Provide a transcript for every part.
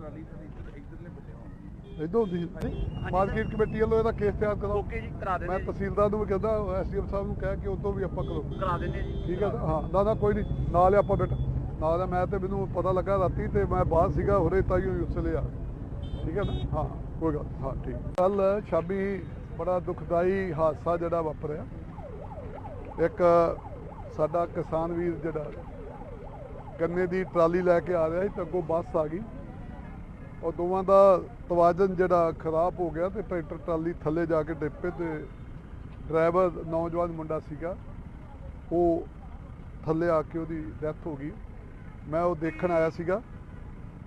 Trolley ਤੇ ਇੱਧਰ ਇੱਧਰਲੇ ਬੱਲੇ ਹੋਣਗੇ ਇਦੋਂ ਹੁੰਦੀ ਸੀ ਮਾਰਕੀਟ ਕਮੇਟੀ ਵੱਲੋਂ ਇਹਦਾ ਕੇਸ ਤਿਆਰ ਕਰੋ ਓਕੇ ਜੀ ਕਰਾ ਮੈਂ ਦਿੰਦੇ ਜੀ। ਤਹਿਸੀਲਦਾਰ ਨੂੰ ਵੀ ਕਹਿੰਦਾ ਐਸਡੀਐਮ ਸਾਹਿਬ ਨੂੰ ਕਹਿ ਕੇ ਉਦੋਂ ਵੀ ਆਪਾਂ ਕਰੋ। ਕਰਾ ਦਿੰਦੇ ਜੀ। ਠੀਕ ਹੈ ਹਾਂ ਨਾ ਨਾ ਕੋਈ ਨਹੀਂ। ਨਾਲ ਹੀ ਆਪਾਂ ਬੇਟਾ ਨਾਲ ਹੈ ਮੈਂ ਤੇ ਮੈਨੂੰ ਪਤਾ ਲੱਗਾ ਰਾਤੀ ਤੇ ਮੈਂ ਬਾਹਰ ਸੀਗਾ ਹੁਰੇ ਤਾਈ ਹੋਈ ਉਸ ਲਈ ਆ। ਠੀਕ ਹੈ ਨਾ? ਹਾਂ ਕੋਈ ਗੱਲ ਨਹੀਂ, ਹਾਂ ਠੀਕ। ਕੱਲ ਸ਼ਾਮੀ ਬੜਾ ਦੁਖਦਾਈ ਹਾਦਸਾ ਜਿਹੜਾ ਵਾਪਰਿਆ। ਇੱਕ ਸਾਡਾ ਕਿਸਾਨ ਵੀਰ ਜਿਹੜਾ ਗੰਨੇ ਦੀ ਟਰਾਲੀ ਲੈ ਕੇ ਆ ਰਿਹਾ ਸੀ ਤੇ ਅੱਗੋਂ ਬੱਸ ਆ ਗਈ। ਉਹ ਦੋਵਾਂ ਦਾ ਤਵਾਜ਼ਨ ਜਿਹੜਾ ਖਰਾਬ ਹੋ ਗਿਆ ਤੇ ਟਰੈਕਟਰ ਟਰਾਲੀ ਥੱਲੇ ਜਾ ਕੇ ਡਿੱਪੇ ਤੇ ਡਰਾਈਵਰ, ਨੌਜਵਾਨ ਮੁੰਡਾ ਸੀਗਾ, ਉਹ ਥੱਲੇ ਆ ਕੇ ਉਹਦੀ ਡੈਥ ਹੋ ਗਈ। ਮੈਂ ਉਹ ਦੇਖਣ ਆਇਆ ਸੀਗਾ।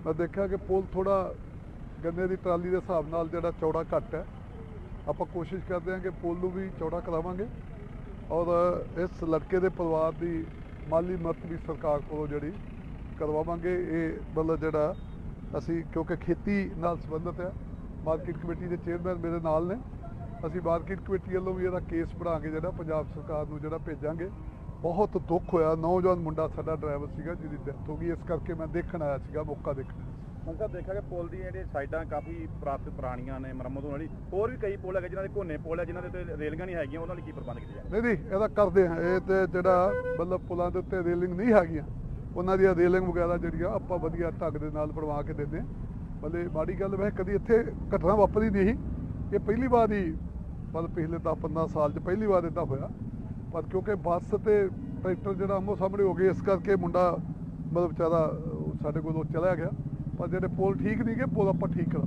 ਮੈਂ ਦੇਖਿਆ ਕਿ ਪੁਲ ਥੋੜਾ ਗੰਨੇ ਦੀ ਟਰਾਲੀ ਦੇ ਹਿਸਾਬ ਨਾਲ ਜਿਹੜਾ ਚੌੜਾ ਘੱਟ ਹੈ। ਆਪਾਂ ਕੋਸ਼ਿਸ਼ ਕਰਦੇ ਹਾਂ ਕਿ ਪੁਲ ਨੂੰ ਵੀ ਚੌੜਾ ਕਰਾਵਾਂਗੇ ਔਰ ਇਸ ਲੜਕੇ ਦੇ ਪਰਿਵਾਰ ਦੀ ਮਾਲੀ ਮਦਦ ਵੀ ਸਰਕਾਰ ਕੋਲੋਂ ਜਿਹੜੀ ਕਰਵਾਵਾਂਗੇ। ਇਹ ਮਤਲਬ ਜਿਹੜਾ ਅਸੀਂ ਕਿਉਂਕਿ ਖੇਤੀ ਨਾਲ ਸੰਬੰਧਿਤ ਹੈ ਮਾਰਕੀਟ ਕਮੇਟੀ ਦੇ ਚੇਅਰਮੈਨ ਮੇਰੇ ਨਾਲ ਨੇ। ਅਸੀਂ ਮਾਰਕੀਟ ਕਮੇਟੀ ਵੱਲੋਂ ਵੀ ਇਹਦਾ ਕੇਸ ਬਣਾ ਕੇ ਜਿਹੜਾ ਪੰਜਾਬ ਸਰਕਾਰ ਨੂੰ ਜਿਹੜਾ ਭੇਜਾਂਗੇ। ਬਹੁਤ ਦੁੱਖ ਹੋਇਆ ਨੌਜਵਾਨ ਮੁੰਡਾ ਸਾਡਾ ਡਰਾਈਵਰ ਸੀਗਾ ਜਿਹਦੀ ਡੈਥ ਹੋ ਗਈ। ਇਸ ਕਰਕੇ ਮੈਂ ਦੇਖਣ ਆਇਆ ਸੀਗਾ ਮੌਕਾ ਦੇਖਣ ਤਾਂ ਦੇਖਿਆ ਕਿ ਪੁਲ ਦੀਆਂ ਜਿਹੜੇ ਸਾਈਡਾਂ ਕਾਫੀ ਪ੍ਰਾਪਤ ਪੁਰਾਣੀਆਂ ਨੇ ਮੁਰੰਮਤ ਹੋਣ ਵਾਲੀ। ਹੋਰ ਵੀ ਕਈ ਪੁਲ ਹੈਗੇ ਜਿਨ੍ਹਾਂ ਦੇ ਕੋਨੇ ਪੁਲ ਹੈ ਜਿਨ੍ਹਾਂ ਦੇ ਉੱਤੇ ਰੇਲਗਾਂ ਨਹੀਂ ਹੈਗੀਆਂ ਉਹਨਾਂ ਲਈ ਕੀ ਪ੍ਰਬੰਧ ਕੀਤੇ ਜਾਣ? ਨਹੀਂ ਨਹੀਂ ਇਹਦਾ ਕਰਦੇ ਹਾਂ। ਇਹ ਤੇ ਜਿਹੜਾ ਮਤਲਬ ਪੁਲਾਂ ਦੇ ਉੱਤੇ ਰੇਲਿੰਗ ਨਹੀਂ ਹੈਗੀਆਂ। ਉਹਨਾਂ ਦੀਆਂ ਰੇਲਿੰਗ ਵਗੈਰਾ ਜਿਹੜੀਆਂ ਆਪਾਂ ਵਧੀਆ ਢੰਗ ਦੇ ਨਾਲ ਬਣਵਾ ਕੇ ਦਿੰਦੇ ਹਾਂ। ਮਤਲਬ ਮਾੜੀ ਗੱਲ ਵੈਸੇ ਕਦੀ ਇੱਥੇ ਘਟਨਾ ਵਾਪਰੀ ਨਹੀਂ ਸੀ। ਇਹ ਪਹਿਲੀ ਵਾਰ ਹੀ ਮਤਲਬ ਪਿਛਲੇ 10 15 ਸਾਲ 'ਚ ਪਹਿਲੀ ਵਾਰ ਇਦਾਂ ਹੋਇਆ। ਪਰ ਕਿਉਂਕਿ ਬੱਸ ਤੇ ਟਰੈਕਟਰ ਜਿਹੜਾ ਆਮੋ ਸਾਹਮਣੇ ਹੋ ਗਏ ਇਸ ਕਰਕੇ ਮੁੰਡਾ ਮਤਲਬ ਵਿਚਾਰਾ ਅਹ, ਸਾਡੇ ਕੋਲੋਂ ਚਲਾ ਗਿਆ। ਪਰ ਜਿਹੜੇ ਪੁਲ ਠੀਕ ਨਹੀਂ ਗਏ ਪੁਲ ਆਪਾਂ ਠੀਕ ਕਰਾ